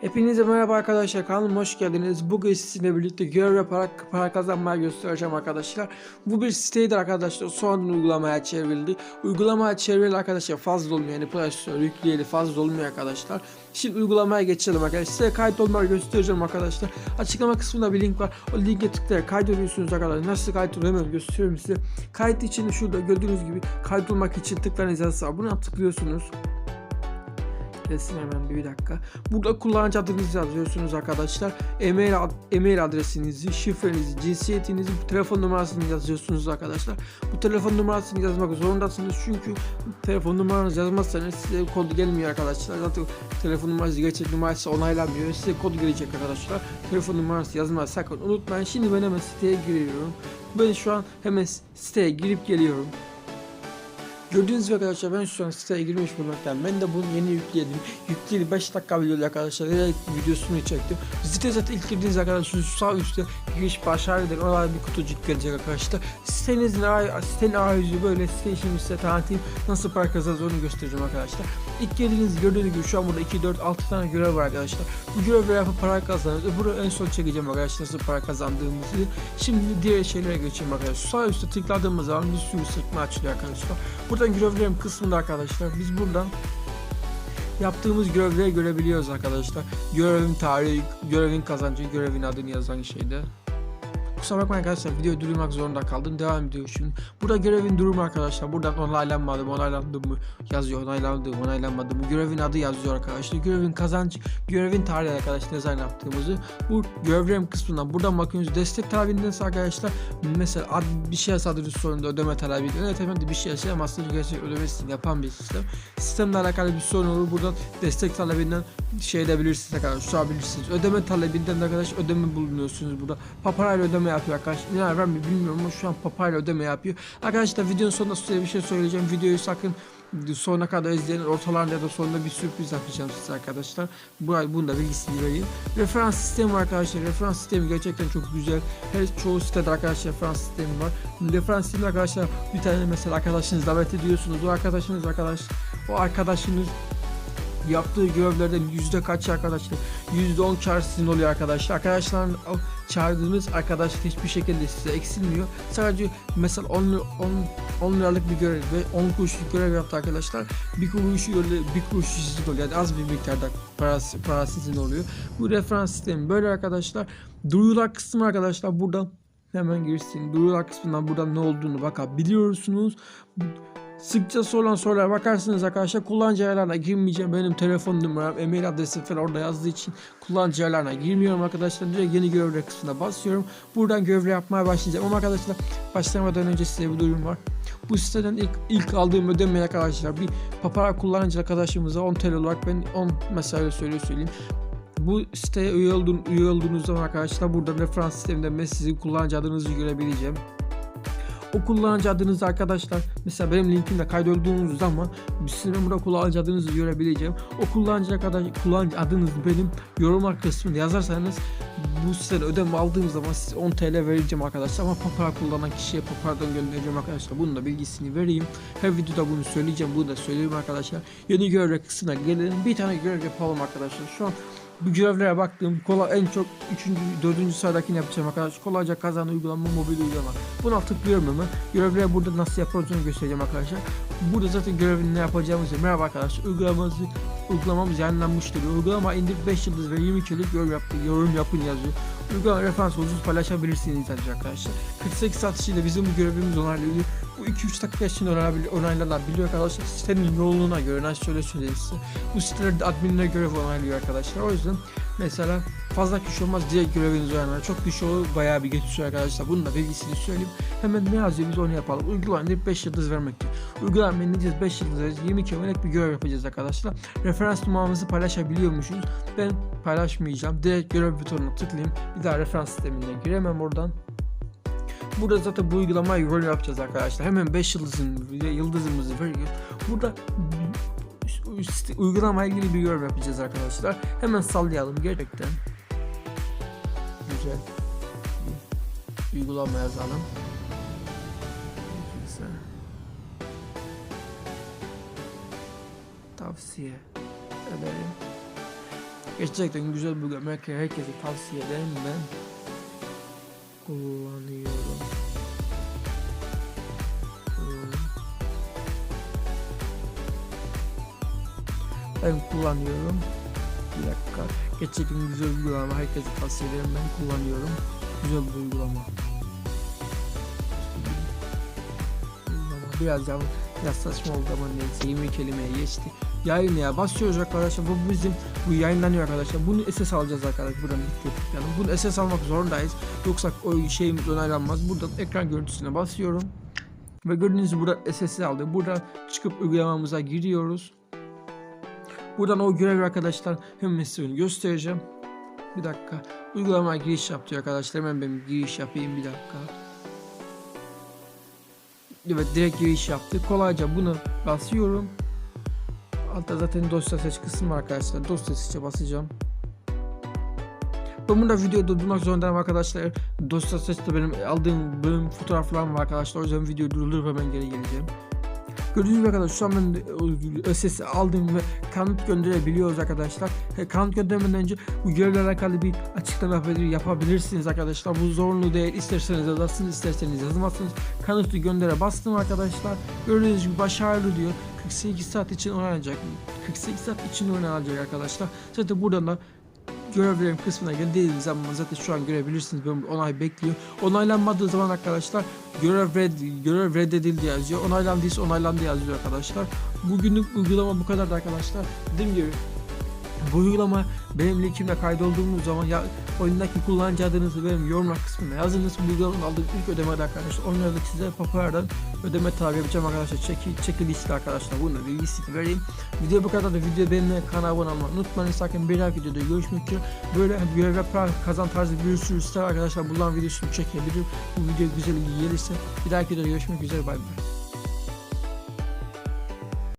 Hepinize merhaba arkadaşlar kanalıma hoş geldiniz. Bugün sizinle birlikte görev yaparak para kazanmayı göstereceğim arkadaşlar. Bu bir siteydi arkadaşlar sonradan uygulamaya çevrildi. Uygulamaya çevrildi arkadaşlar fazla olmuyor yani Play Store yükleyeli fazla olmuyor arkadaşlar. Şimdi uygulamaya geçelim arkadaşlar. Size kayıt olmayı göstereceğim arkadaşlar. Açıklama kısmında bir link var. O linke tıklayarak kaydoluyorsunuz arkadaşlar. Nasıl kayıt oluyor gösteriyorum size. Kayıt için şurada gördüğünüz gibi kayıt olmak için tıklarınız yazısı Buna tıklıyorsunuz. Resim hemen bir dakika. Burada kullanıcı adınızı yazıyorsunuz arkadaşlar. E-mail, e-mail adresinizi, şifrenizi, cinsiyetinizi, telefon numarasını yazıyorsunuz arkadaşlar. Bu telefon numarasını yazmak zorundasınız çünkü telefon numaranızı yazmazsanız size kod gelmiyor arkadaşlar. Zaten telefon numarası gerçek numarası onaylanmıyor. Size kod gelecek arkadaşlar. Telefon numarası yazmayı sakın unutmayın. Şimdi ben hemen siteye giriyorum. Ben şu an hemen siteye girip geliyorum. Gördüğünüz gibi arkadaşlar ben şu an siteye girmiş bulunurken ben de bunu yeni yükledim. Yükleyeli 5 dakika video arkadaşlar. Direkt videosunu çektim. Site zaten ilk girdiğiniz arkadaşlar sağ üstte giriş başarıdır. Orada bir kutucuk gelecek arkadaşlar. Sitenizin sitenin arayüzü böyle site şimdi size tanıtayım. Nasıl para kazanacağız onu göstereceğim arkadaşlar. İlk girdiğiniz gördüğünüz gibi şu an burada 2, 4, 6 tane görev var arkadaşlar. Bu görevleri yapıp para kazanıyoruz. Bunu en son çekeceğim arkadaşlar nasıl para kazandığımızı. Şimdi diğer şeylere geçeyim arkadaşlar. Sağ üstte tıkladığımız zaman bir sürü sekme açılıyor arkadaşlar. Buradan görevlerim kısmında arkadaşlar biz buradan yaptığımız görevleri görebiliyoruz arkadaşlar. Görevin tarihi, görevin kazancı, görevin adını yazan şeyde. Kusura bakmayın arkadaşlar videoyu durdurmak zorunda kaldım. Devam ediyor şimdi. Burada görevin durumu arkadaşlar. Buradan onaylanmadı mı, onaylandı mı yazıyor. Onaylandı mı, onaylanmadı mı. Görevin adı yazıyor arkadaşlar. Görevin kazancı, görevin tarihi arkadaşlar ne zaman yaptığımızı. Bu görevlerim kısmından buradan bakıyorsunuz. Destek talebinden arkadaşlar mesela ad, bir şey yazadınız sonunda ödeme talebi. Evet efendim bir şey yazamazsınız. Gerçek ödemesini yapan bir sistem. Sistemle alakalı bir sorun olur. Buradan destek talebinden şey edebilirsiniz arkadaşlar. Sorabilirsiniz. Ödeme talebinden de arkadaş ödeme bulunuyorsunuz burada. Paparayla ödeme yapıyor arkadaşlar. Ne var mı bilmiyorum ama şu an papayla ödeme yapıyor. Arkadaşlar videonun sonunda size bir şey söyleyeceğim. Videoyu sakın sonuna kadar izleyin. Ortalarında ya da sonunda bir sürpriz yapacağım size arkadaşlar. Bu bunun da bilgisini vereyim. Referans sistemi var arkadaşlar. Referans sistemi gerçekten çok güzel. Her çoğu sitede arkadaşlar referans sistemi var. Referans sistemi arkadaşlar bir tane mesela arkadaşınız davet ediyorsunuz. O arkadaşınız arkadaş o arkadaşınız yaptığı görevlerden yüzde kaç arkadaşlar? Yüzde on kar sizin oluyor arkadaşlar. Arkadaşlar çağırdığınız arkadaş hiçbir şekilde size eksilmiyor. Sadece mesela 10, 10, 10 liralık bir görev ve 10 kuruşluk görev yaptı arkadaşlar. Bir kuruşu öyle bir kuruş sizin oluyor. Yani az bir miktarda parası, parası sizin oluyor. Bu referans sistemi böyle arkadaşlar. Duyurular kısmı arkadaşlar buradan hemen girsin. Duyurular kısmından buradan ne olduğunu bakabiliyorsunuz. Sıkça sorulan sorulara bakarsınız arkadaşlar. Kullanıcı ayarlarına girmeyeceğim. Benim telefon numaram, e-mail adresim falan orada yazdığı için kullanıcı ayarlarına girmiyorum arkadaşlar. Direkt yeni görevler kısmına basıyorum. Buradan görevler yapmaya başlayacağım. Ama arkadaşlar başlamadan önce size bir duyurum var. Bu siteden ilk, ilk aldığım ödemeyi arkadaşlar bir papara kullanıcı arkadaşımıza 10 TL olarak ben 10 mesela söylüyor söyleyeyim. Bu siteye üye, olduğun, üye olduğunuz zaman arkadaşlar burada referans sisteminde ben sizin kullanıcı adınızı görebileceğim. O kullanıcı adınızı arkadaşlar mesela benim linkimde kaydolduğunuz zaman sizin burada kullanıcı adınızı görebileceğim. O kullanıcı arkadaş kullanıcı adınızı benim yorumlar kısmında yazarsanız bu siteden ödeme aldığım zaman size 10 TL vereceğim arkadaşlar ama papara kullanan kişiye paparadan göndereceğim arkadaşlar. Bunun da bilgisini vereyim. Her videoda bunu söyleyeceğim. Bunu da söyleyeyim arkadaşlar. Yeni görev kısmına gelelim. Bir tane görev yapalım arkadaşlar. Şu an bu görevlere baktım. Kolay en çok 3. 4. sıradakini yapacağım arkadaşlar. Kolayca kazanan uygulama mobil uygulama. Buna tıklıyorum hemen. Görevleri burada nasıl yapılacağını göstereceğim arkadaşlar. Burada zaten görevin ne yapacağımızı merhaba arkadaşlar. Uygulamamızı uygulamamız yayınlanmıştır. Uygulama indir 5 yıldız ve 20 kişilik yorum yaptı. Yorum yapın yazıyor. Uygulama referans ucuz paylaşabilirsiniz arkadaşlar. 48 saat içinde bizim bu görevimiz onaylıyor. Bu 2-3 dakika içinde onaylanabiliyor, arkadaşlar. Sitenin yoğunluğuna göre nasıl söyleyeyim size. Bu sitelerde adminine göre onaylıyor arkadaşlar. O yüzden mesela fazla kişi olmaz direkt göreviniz oynanır. Çok kişi olur bayağı bir geçiyor arkadaşlar. Bunun da bilgisini söyleyeyim. Hemen ne yazıyor biz onu yapalım. Uygulama 5 yıldız vermek diyor. Uygulama ne diyeceğiz 5 yıldız vereceğiz. 20 kilometre bir görev yapacağız arkadaşlar. Referans numaramızı paylaşabiliyormuşuz. Ben paylaşmayacağım. Direkt görev butonuna tıklayayım. Bir daha referans sistemine giremem oradan. Burada zaten bu uygulamayı rol yapacağız arkadaşlar. Hemen 5 yıldızın yıldızımızı veriyor. Burada uygulamaya ilgili bir yorum yapacağız arkadaşlar. Hemen sallayalım gerçekten. Güzel. Bir uygulama yazalım. Tavsiye ederim. Gerçekten güzel bir uygulama. Herkese tavsiye ederim ben. Kullanıyorum. Ben kullanıyorum. Bir dakika. Gerçekten güzel uygulama. Herkese tavsiye ederim. Ben kullanıyorum. Güzel bir uygulama. Biraz daha biraz saçma oldu ama neyse 20 kelimeye geçti. Yayınlaya basıyoruz arkadaşlar. Bu bizim bu yayınlanıyor arkadaşlar. Bunu SS alacağız arkadaşlar. Buradan bitti. Yani bunu SS almak zorundayız. Yoksa o şeyimiz onaylanmaz. Buradan ekran görüntüsüne basıyorum. Ve gördüğünüz gibi burada SS'i aldı. Buradan çıkıp uygulamamıza giriyoruz. Buradan o görev arkadaşlar hemen göstereceğim. Bir dakika. Uygulamaya giriş yap diyor arkadaşlar. Hemen ben giriş yapayım bir dakika. Evet direkt giriş yaptı. Kolayca bunu basıyorum. Altta zaten dosya seç kısmı arkadaşlar. Dosya seçe basacağım. Ben burada videoyu durdurmak zorundayım arkadaşlar. Dosya seçte benim aldığım bölüm fotoğraflarım var arkadaşlar. O yüzden videoyu durdurup hemen geri geleceğim. Gördüğünüz gibi arkadaşlar şu an ben sesi aldım ve kanıt gönderebiliyoruz arkadaşlar. E, Kanıt göndermeden önce bu görevle alakalı bir açıklama yapabilir, yapabilirsiniz arkadaşlar. Bu zorunlu değil. İsterseniz yazarsınız, isterseniz yazmazsınız. Kanıtı göndere bastım arkadaşlar. Gördüğünüz gibi başarılı diyor. 48 saat için oynanacak. 48 saat için oynanacak arkadaşlar. Zaten buradan da görevlerin kısmına geldiğiniz zaman zaten şu an görebilirsiniz. Ben onay bekliyor. Onaylanmadığı zaman arkadaşlar görev, red, görev reddedildi yazıyor. Onaylandıysa onaylandı yazıyor arkadaşlar. Bugünlük uygulama bu kadar arkadaşlar. Dediğim gibi bu uygulama benim linkimle kaydolduğumuz zaman ya oyundaki kullanıcı adınızı benim yorumlar kısmına yazınız. Bu uygulamanın aldığı ilk ödemede arkadaşlar. Oynadık size Papara'dan ödeme tabi yapacağım arkadaşlar. Çeki, çekilişli arkadaşlar. Bunu da bilgisini vereyim. Video bu kadar da video beğenmeyi kanala abone olmayı unutmayın. Sakın bir dahaki videoda görüşmek üzere. Böyle görev yapar kazan tarzı bir sürü var arkadaşlar. Bunların videosunu çekebilirim. Bu video güzel gelirse bir dahaki videoda görüşmek üzere. Bay bay.